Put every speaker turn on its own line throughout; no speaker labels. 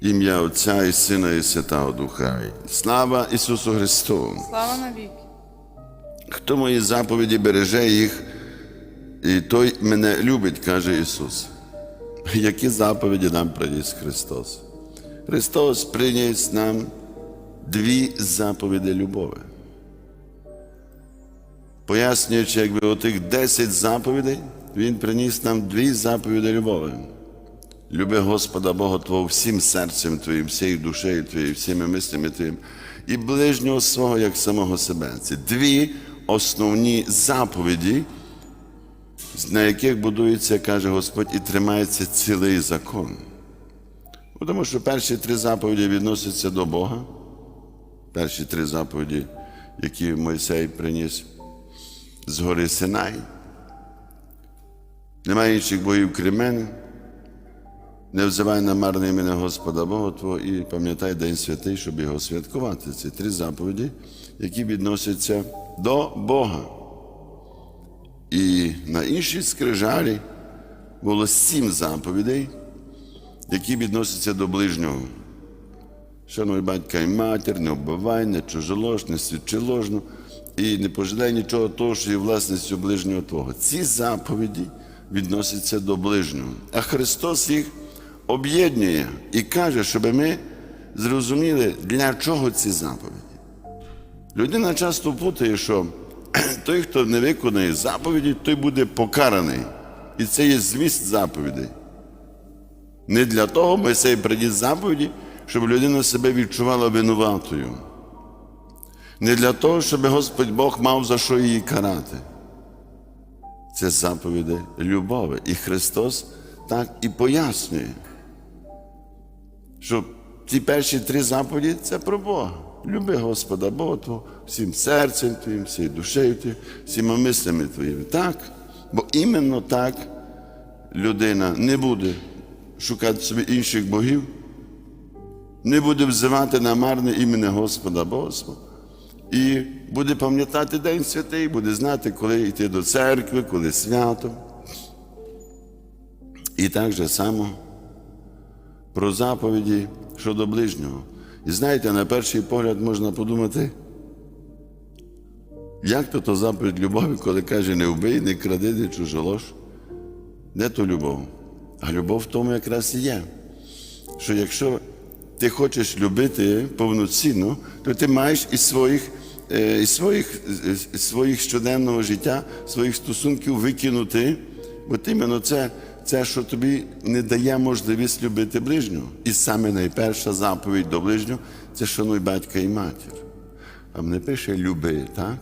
Ім'я Отця і Сина і Святого Духа. Слава Ісусу Христу!
Слава навіки.
Хто мої заповіді береже їх, і той мене любить, каже Ісус. Які заповіді нам приніс Христос? Христос приніс нам дві заповіді любові. Пояснюючи, якби отих 10 заповідей, Він приніс нам дві заповіді любові. Люби Господа Бога Твого всім серцем Твоїм, всією душею Твоєю, всіми мислями Твоїм, і ближнього свого як самого себе. Це дві основні заповіді, на яких будується, каже Господь, і тримається цілий закон. Ну, Тому що перші три заповіді відносяться до Бога. Перші три заповіді, які Мойсей приніс з гори Синай. Немає інших богів крім мене. Не взивай на марне ім'я Господа Бога Твого і пам'ятай День святий, щоб його святкувати. Це три заповіді, які відносяться до Бога. І на іншій скрижалі було сім заповідей, які відносяться до ближнього. Шануй батька і матір, не вбивай, не чужолож, не свідчи ложно і не пожалей нічого того, що є власністю ближнього Твого. Ці заповіді відносяться до ближнього. А Христос їх об'єднує і каже, щоб ми зрозуміли, для чого ці заповіді. Людина часто путає, що той, хто не виконує заповіді, той буде покараний. І це є зміст заповідей. Не для того Мойсей приніс заповіді, щоб людина себе відчувала винуватою. Не для того, щоб Господь Бог мав за що її карати. Це заповіді любові. І Христос так і пояснює, що ті перші три заповіді це про Бога. Люби Господа Бога Твого всім серцем твоїм, всією душею твоєю, всіма мислями твоїми. Так. Бо іменно так людина не буде шукати собі інших богів, не буде взивати на марне ім'я Господа Бога. І буде пам'ятати День святий, буде знати, коли йти до церкви, коли свято. І так же само про заповіді щодо ближнього. І знаєте, на перший погляд можна подумати, як то то заповідь любові, коли каже, не вбий, не кради, не чужолож. Де то любов? А любов в тому якраз і є. Що якщо ти хочеш любити повноцінно, то ти маєш із своїх, е, із своїх, із своїх щоденного життя, своїх стосунків викинути, бо іменно це, це, що тобі не дає можливість любити ближнього. І саме найперша заповідь до ближнього це шануй батька і матір. А не пише люби, так?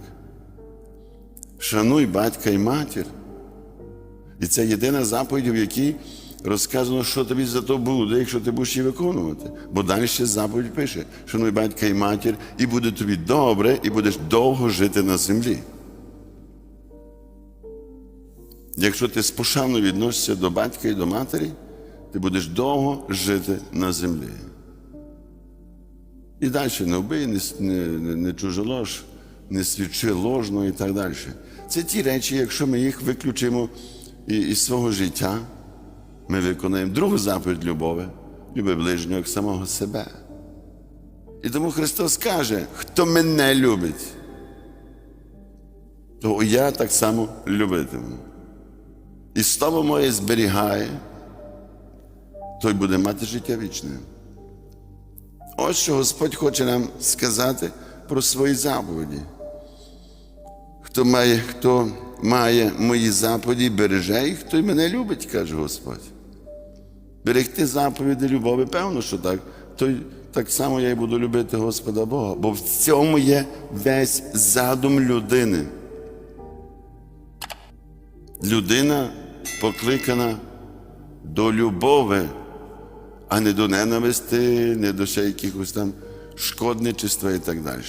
Шануй батька і матір. І це єдина заповідь, в якій розказано, що тобі за то буде, якщо ти будеш її виконувати. Бо далі ще заповідь пише: шануй батька і матір, і буде тобі добре, і будеш довго жити на землі. Якщо ти з пошаною відносишся до батька і до матері, ти будеш довго жити на землі. І далі не вбий, не, не, не чужолож, не свідчи ложно і так далі. Це ті речі, якщо ми їх виключимо із свого життя, ми виконаємо другу заповідь любові, люби ближнього як самого себе. І тому Христос каже, хто мене любить, то я так само любитиму. І слово моє зберігає, той буде мати життя вічне. Ось що Господь хоче нам сказати про свої заповіді. Хто має, хто має мої заповіді, береже їх, той мене любить, каже Господь. Берегти заповіді любові, певно, що так. То так само я й буду любити Господа Бога, бо в цьому є весь задум людини. Людина покликана до любові, а не до ненависти, не до ще якихось там шкодничества і так далі.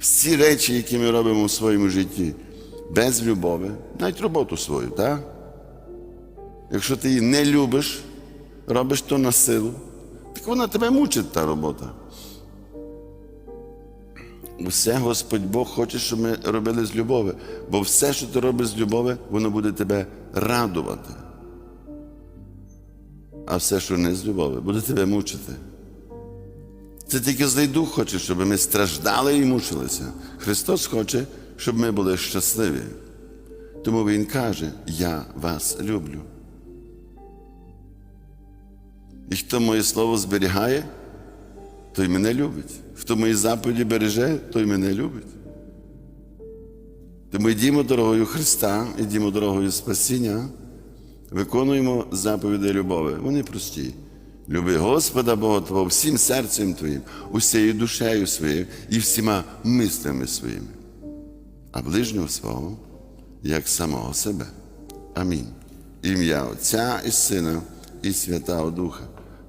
Всі речі, які ми робимо в своєму житті без любові, навіть роботу свою, так? Якщо ти її не любиш, робиш то на силу, так вона тебе мучить та робота. Все Господь Бог хоче, щоб ми робили з любові. Бо все, що ти робиш з любові, воно буде тебе радувати. а все, що не з любові, буде тебе мучити. Це тільки злий дух хоче, щоб ми страждали і мучилися. Христос хоче, щоб ми були щасливі. Тому Він каже: Я вас люблю. І хто моє слово зберігає, той мене любить. Хто мої заповіді береже, той мене любить. Тому йдімо дорогою Христа, йдімо дорогою спасіння, виконуємо заповіді любові. Вони прості. Люби Господа Бога Твого всім серцем Твоїм, усією душею своєю і всіма мислями своїми, а ближнього свого, як самого себе. Амінь. Ім'я Отця і Сина, і Святого Духа.